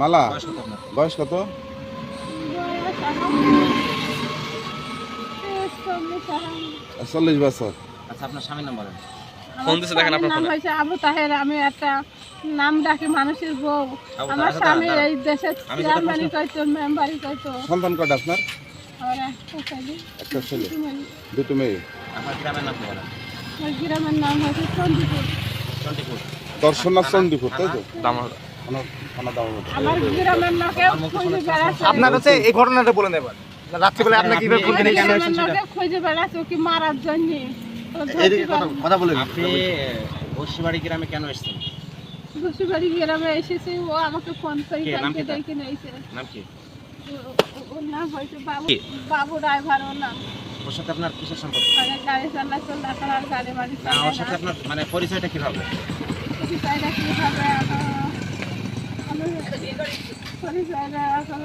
মালা? বয়স কত চল্লিশ বছর। আচ্ছা আপনার স্বামীর নাম বলেন। ফোন দিছে দেখেন আপনার ফোনে। হয়েছে আবু তাহের আমি একটা নাম ডাকি মানুষের বউ। আমার স্বামী এই দেশের চেয়ারম্যানই মেম্বারই সন্তান আপনার? একটা ছেলে। দুটো মেয়ে। গ্রামের নাম কি বলেন? আমার গ্রামের নাম হচ্ছে চন্দ্রপুর চন্ডিপুর। দর্শনা চন্ডীপুর তাই তো? দামাল আপনার কাছে এই ঘটনাটা বলে নেবেন রাত্রিবেলা আপনাকে কীভাবে ফোন আমার কেন খুঁজে বেড়াচ্ছে ওকে মারার জন্য। কথা বলে আপনি বসিবাড়ি গ্রামে কেন এসেছেন? গ্রামে এসেছি ও আমাকে ফোন করে কি? কালকে তার? ডেকে নিয়েছে। নাম কি? ও- ওর নাম হয়েছে বাবু বাবু ড্রাইভার ওর নাম। ওর সাথে আপনার কিসের সম্পর্ক? মানে গাড়ি আর গাড়ি বাড়ি না ওর সাথে আপনার মানে পরিচয়টা কীভাবে? পরিচয়টা কীভাবে? আমি পরিচয়টা এখন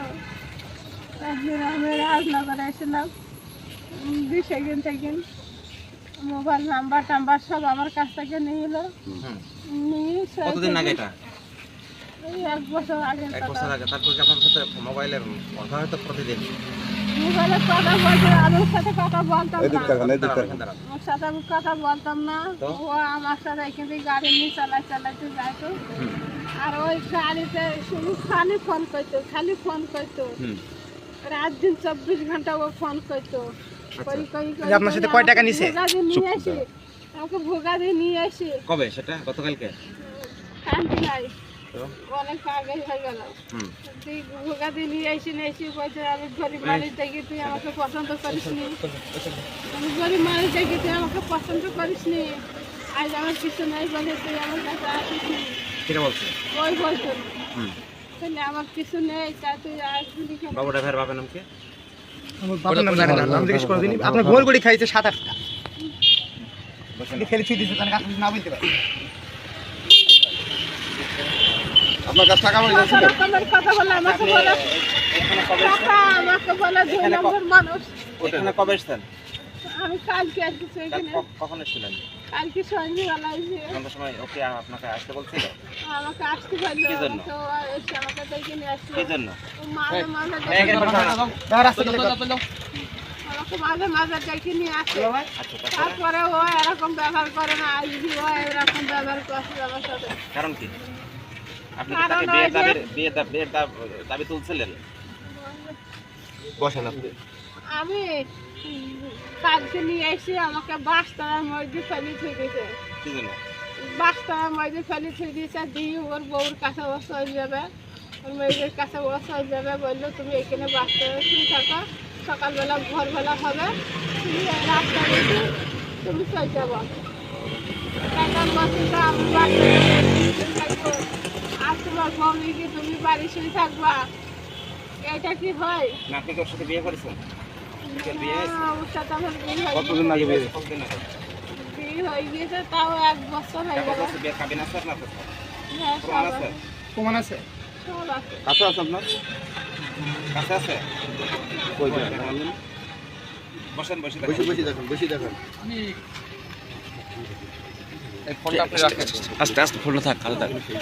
একদিন আমি রাজনগরে এসেছিলাম দুই সেকেন্ড থেকে মোবাইল নাম্বার টাম্বার সব আমার কাছ থেকে নিয়ে এলো নিয়ে কতদিন আগে এটা? এক বছর আগে এক বছর আগে তারপর কি আপনার সাথে মোবাইলের কথা হয়তো প্রতিদিন? মোবাইলে কথা বলতে সাথে কথা বলতাম না। ওর সাথে আমি কথা বলতাম না। ও আমার সাথে এখান থেকে গাড়ি নিয়ে চালাই চালাইতে যাইতো আর ওই গাড়িতে শুধু খালি ফোন করতো খালি ফোন করতো। রাত দিন চব্বিশ ঘণ্টা ও ফোন করতো। করি করি করি যে আপনার সাথে কয় টাকা নিছে? দিয়ে নিয়ে আসি। আমাকে ভোগা দিয়ে নিয়ে আসি। কবে সেটা? গতকালকে? শান্তি নাই। অনেক আগে হয়ে গেল। তুই ভোগা দিয়ে নিয়ে আসি নিয়ে আসি বলছে আমি গরিব মানুষ দেখি তুই আমাকে পছন্দ করিস নি আমি গরিব মানুষ দেখি তুই আমাকে পছন্দ করিস নি আজ আমার কিছু নাই বলে তুই আমার কাছে আসিস নি। বলছে ওই বলতো। তাহলে আমার কিছু নেই তা তুই আসবি বাবু ড্রাইভার বাবার নাম কি? আমার বাবার নাম জানি না, নাম জিজ্ঞেস করে দিন আপনার গোল করে খাইছে সাত আটটা। খেলে ছুঁই দিচ্ছে তাহলে কাছে না বলতে পারে? আপনার কাছে টাকা পয়সা ছিল? কথা বলে আমাকে বলে টাকা আমাকে বলে দুই নম্বর মানুষ। এখানে কবে এসছেন? আমি কালকে আসছি কাল এখানে কখন এসেছিলেন? কালকে সন্ধ্যেবেলা এসে সন্ধ্যার সময় ওকে আপনাকে আসতে বলছিল? আমাকে আসতে পারল কি জন্য? আমাকে এসে আমাকে দেখে নিয়ে আসলো। কি জন্য? মাঝে মাঝে এখানে। আমাকে মাঝে মাঝে ডেকে নিয়ে আসে। আচ্ছা তারপরে? ও এরকম ব্যবহার করে না ও এরকম ব্যবহার করছে আমার সাথে। কারণ কি? আপনি তাকে বিয়ের দাবি বিয়ের দাবি তুলছিলেন? বসেন আপনি। আমি কালকে নিয়ে এসে আমাকে বাসতলার মধ্যে ফেলে থুই দিয়েছে। বাসতলার মধ্যে ফেলে থুই দিয়েছে দিয়ে ওর বউর কাছে ও চলে যাবে। ওর মেয়েদের কাছে ও চলে যাবে বলল তুমি এখানে বাসতলায় শুয়ে থাকো সকালবেলা ভোরবেলা হবে। তুমি রাস্তা দেখে তুমি চলে যাব। আর তোমার বউ তুমি বাড়ি শুয়ে থাকবা? এটা কি হয়? আপনি কি সাথে বিয়ে করেছেন? বিয়ে বিয়ে। কতদিন আগে বিয়ে? বিয়ে হয়ে তাও এক বছর হয়ে গেল আছে, বিয়ের কাবিন আছে আপনার কাছে? প্রমাণ আছে? প্রমাণ আছে কাছে আছে আপনার কাছে আছে? কই বসেন, বসে বেশি দেখেন। বেশি দেখেন বেশি দেখেন এই ফোনটা আপনি রাখেন আস্তে আস্তে ফোনটা থাক হাতে থাক আছে,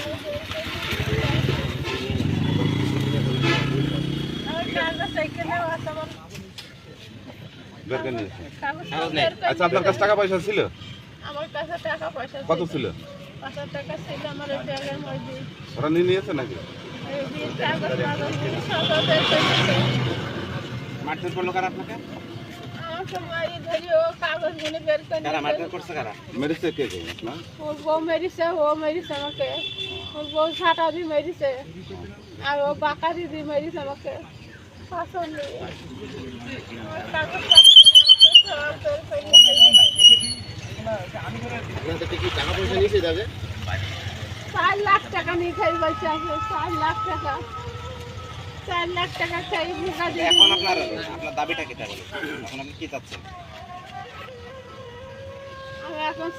বের করে নিয়ে। আচ্ছা আপনার কাছে টাকা পয়সা ছিল? আমার কাছে টাকা পয়সা কত ছিল? টাকা ছিল আমার ব্যাগের মধ্যে। ওরা নিয়ে নিয়েছে নাকি। মারধর করল কারা আপনাকে? মেরেছে কে না? ওর বউ মেরিছে ও মেরিছে আমাকে। ওর বউ ছাটা দিয়ে মেরিছে। আর ও বাঁকা দিদি মেরিছে আমাকে। চার লাখ টাকা নিয়ে চার লাখ টাকা। চার লাখ টাকা এখন আপনার দাবিটা আমি এখন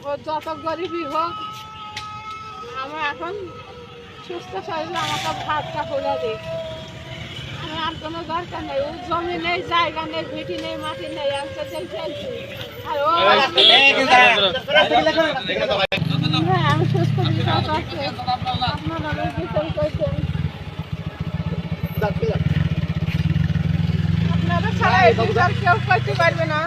ও যত গরিবই হোক আমার এখন সুস্থ শরীরে আমাকে ভাতটা খুলে দিই আর কোনো দরকার নেই। ও জমি নেই জায়গা নেই ভিটি নেই মাটি নেই আমি তো সেই আর ও হ্যাঁ আমি সুস্থ বিচার করছি আপনারা বিচার করছেন। আপনারা ছাড়া বিচার কেউ করতে পারবে না।